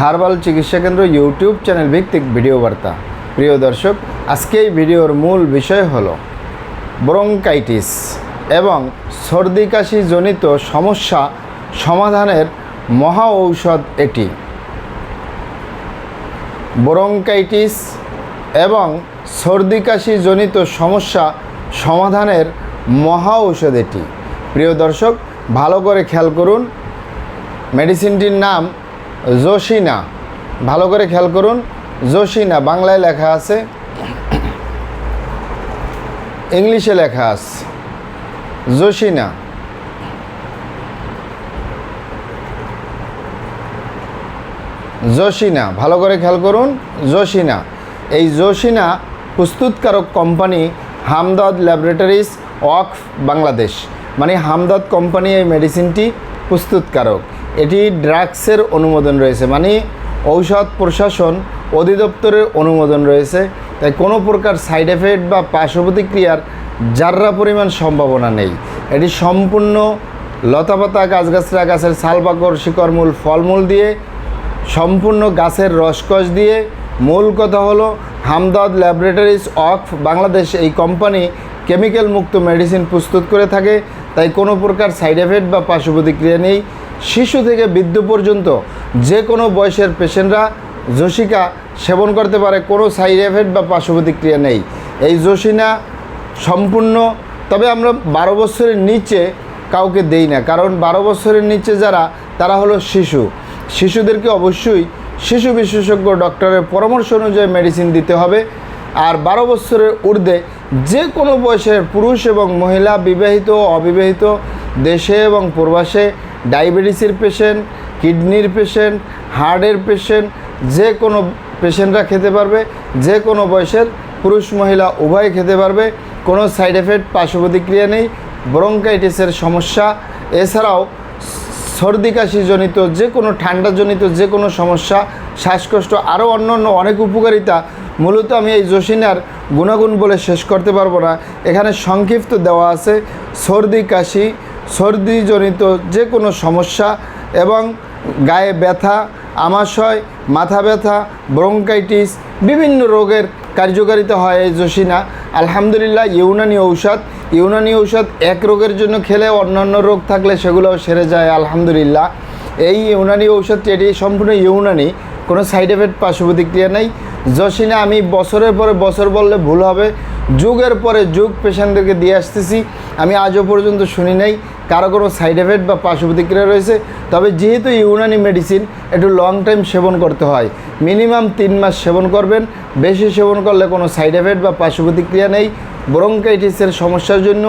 Herbal চিকিৎসা কেন্দ্র YouTube channel ভিত্তিক ভিডিও বার্তা। প্রিয় দর্শক, আজকে এই ভিডিওর মূল বিষয় হলো ব্রঙ্কাইটিস এবং সর্দি কাশি জনিত সমস্যা সমাধানের মহা ঔষধ এটি। ব্রঙ্কাইটিস এবং সর্দি কাশি জনিত সমস্যা সমাধানের মহা ঔষধ এটি। প্রিয় দর্শক, ভালো করে খেয়াল করুন। মেডিসিনটির নাম জোশিনা। ভালো করে খেয়াল করুন, জোশিনা, বাংলায় লেখা আছে। ইংলিশে লেখা আছে। জোশিনা। জোশিনা, ভালো করে খেয়াল করুন, জোশিনা। এই জোশিনা প্রস্তুতকারক কোম্পানি হামদদ ল্যাবরেটরিজ ওয়াকফ বাংলাদেশ। মানে হামদদ কোম্পানি এই মেডিসিনটি প্রস্তুতকারক। এটি ড্রাগসের অনুমোদন রয়েছে মানে ঔষধ প্রশাসন অধিদপ্তরের অনুমোদন রয়েছে। তাই কোনো প্রকার সাইড এফেক্ট বা পার্শ্ব প্রতিক্রিয়ার যার্রা পরিমাণ সম্ভাবনা নেই। এটি সম্পূর্ণ লতাপাতা গাছগাছরা গাছের ছালপাকড় শিকড়মূল, ফলমূল দিয়ে, সম্পূর্ণ গাছের রসকস দিয়ে। মূল কথা হলো, হামদাদ ল্যাবরেটরিজ অফ বাংলাদেশ এই কোম্পানি কেমিক্যাল মুক্ত মেডিসিন প্রস্তুত করে থাকে। তাই কোনো প্রকার সাইড এফেক্ট বা পার্শ্ব প্রতিক্রিয়া নেই। শিশু থেকে বৃদ্ধ পর্যন্ত যে কোনো বয়সের পেশেন্টরা জোশিকা সেবন করতে পারে, কোনো সাইড এফেক্ট বা পার্শ্ব প্রতিক্রিয়া নেই। এই জোশিনা সম্পূর্ণ, তবে আমরা বারো বছরের নিচে কাউকে দেই না, কারণ বারো বছরের নিচে যারা, তারা হলো শিশু। শিশুদেরকে অবশ্যই শিশু বিশেষজ্ঞ ডক্টরের পরামর্শ অনুযায়ী মেডিসিন দিতে হবে। আর বারো বছরের ঊর্ধ্বে যে কোনো বয়সের পুরুষ এবং মহিলা, বিবাহিত অবিবাহিত, দেশে এবং প্রবাসে ডায়াবেটিসের পেশেন্ট কিডনির পেশেন্ট হার্টের পেশেন্ট যে কোনো পেশেন্টরা খেতে পারবে, যে কোনো বয়সের পুরুষ, মহিলা উভয় খেতে পারবে। কোনো সাইড এফেক্ট পার্শ্ব প্রতিক্রিয়া নেই ব্রঙ্কাইটিসের সমস্যা। এছাড়াও সর্দি কাশিজনিত যে কোনো ঠান্ডাজনিত যে কোনো সমস্যা, শ্বাসকষ্ট আরও অন্য অন্য অনেক উপকারিতা। মূলত আমি এই জোশিনার গুণাগুণ বলে শেষ করতে পারব না। এখানে সংক্ষিপ্ত দেওয়া আছে, সর্দি কাশি সর্দিজনিত যে কোনো সমস্যা এবং গায়ে ব্যথা, আমাশয়, মাথা ব্যথা, ব্রঙ্কাইটিস, বিভিন্ন রোগের কার্যকারিতা হয় এই জোশিনা আলহামদুলিল্লাহ, ইউনানি ঔষধ ইউনানি ঔষধ এক রোগের জন্য খেলে অন্যান্য রোগ থাকলে সেগুলোও সেরে যায়, আলহামদুলিল্লাহ। এই ইউনানি ঔষধটি, এটি সম্পূর্ণ ইউনানি, কোনো সাইড এফেক্ট পার্শ্ব প্রতিক্রিয়া নেই। জসিনা, আমি বছরের পরে বছর বললে ভুল হবে, যুগের পরে যুগ পেশেন্টদেরকে দিয়ে আসতেছি। আমি আজও পর্যন্ত শুনি নাই কারও কোনো সাইড এফেক্ট বা পার্শ্ব প্রতিক্রিয়া রয়েছে, তবে যেহেতু ইউনানি মেডিসিন একটু লং টাইম সেবন করতে হয় মিনিমাম তিন মাস সেবন করবেন, বেশি সেবন করলে কোনো সাইড এফেক্ট বা পার্শ্ব প্রতিক্রিয়া নেই। ব্রঙ্কাইটিসের সমস্যার জন্য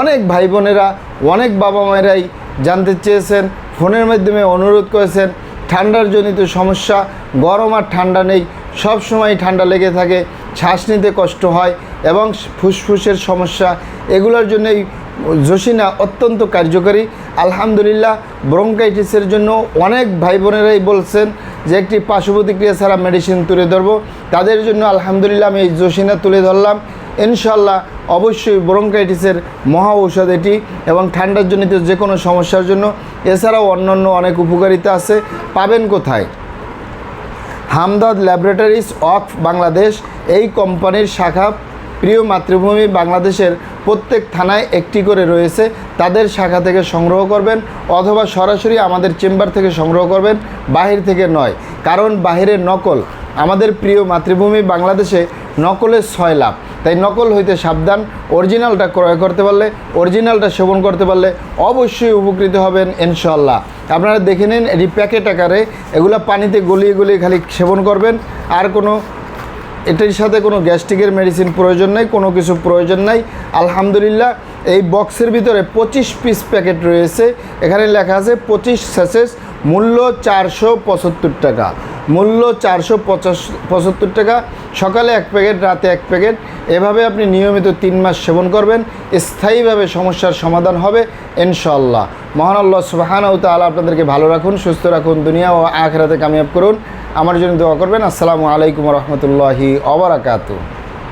অনেক ভাই বোনেরা, অনেক বাবা মায়েরাই জানতে চেয়েছেন, ফোনের মাধ্যমে অনুরোধ করেছেন, ঠান্ডার জনিত সমস্যা, গরম আর ঠান্ডা নেই, সব সময় ঠান্ডা লেগে থাকে, শ্বাস নিতে কষ্ট হয় এবং ফুসফুসের সমস্যা, এগুলোর জন্য এই জোশিনা অত্যন্ত কার্যকরী। আলহামদুলিল্লাহ, ব্রঙ্কাইটিসের জন্য অনেক ভাই বোনেরাই বলছেন যে একটি পার্শ্ব প্রতিক্রিয়া ছাড়া মেডিসিন তুলে ধরবো। তাদের জন্য আলহামদুলিল্লাহ আমি এই জোশিনা তুলে ধরলাম। ইনশাল্লাহ অবশ্যই ব্রঙ্কাইটিসের মহা ঔষধ এটি এবং ঠান্ডার জনিত যে কোনো সমস্যার জন্য। এছাড়াও অন্যান্য অনেক উপকারিতা আছে। পাবেন কোথায়? হামদাদ ল্যাবরেটরিজ অফ বাংলাদেশ, এই কোম্পানির শাখা প্রিয় মাতৃভূমি বাংলাদেশের প্রত্যেক থানায় একটি করে রয়েছে। তাদের শাখা থেকে সংগ্রহ করবেন অথবা সরাসরি আমাদের চেম্বার থেকে সংগ্রহ করবেন, বাহির থেকে নয়। কারণ বাহিরের নকল। আমাদের প্রিয় মাতৃভূমি বাংলাদেশে নকলের ছয় লাভ। তাই নকল হইতে সাবধান, অরিজিনালটা ক্রয় করতে পারলে, অরিজিনালটা সেবন করতে পারলে অবশ্যই উপকৃত হবেন ইনশাল্লাহ আপনারা দেখে নিন এটি প্যাকেট আকারে এগুলো পানিতে গলিয়ে গলিয়ে খালি সেবন করবেন, আর কোনো এটার সাথে কোনো গ্যাস্ট্রিকের মেডিসিন প্রয়োজন নাই, কোনো কিছু প্রয়োজন নাই। আলহামদুলিল্লাহ, এই বক্সের ভিতরে পঁচিশ পিস প্যাকেট রয়েছে। এখানে লেখা আছে পঁচিশ স্যাসেস মূল্য চারশো পঁচাত্তর টাকা। মূল্য চারশো পঁচাশ পঁচাত্তর টাকা। সকালে এক প্যাকেট রাতে এক প্যাকেট এভাবে আপনি নিয়মিত তিন মাস সেবন করবেন। স্থায়ীভাবে সমস্যার সমাধান হবে ইনশাল্লাহ মহান আল্লাহ সুবাহানাউ তাআলা আপনাদেরকে ভালো রাখুন, সুস্থ রাখুন, দুনিয়া ও আখেরাতে কামিয়াব করুন। আমার জন্য দোয়া করবেন। আসসালামু আলাইকুম রহমতুল্লাহি অবরাকাতু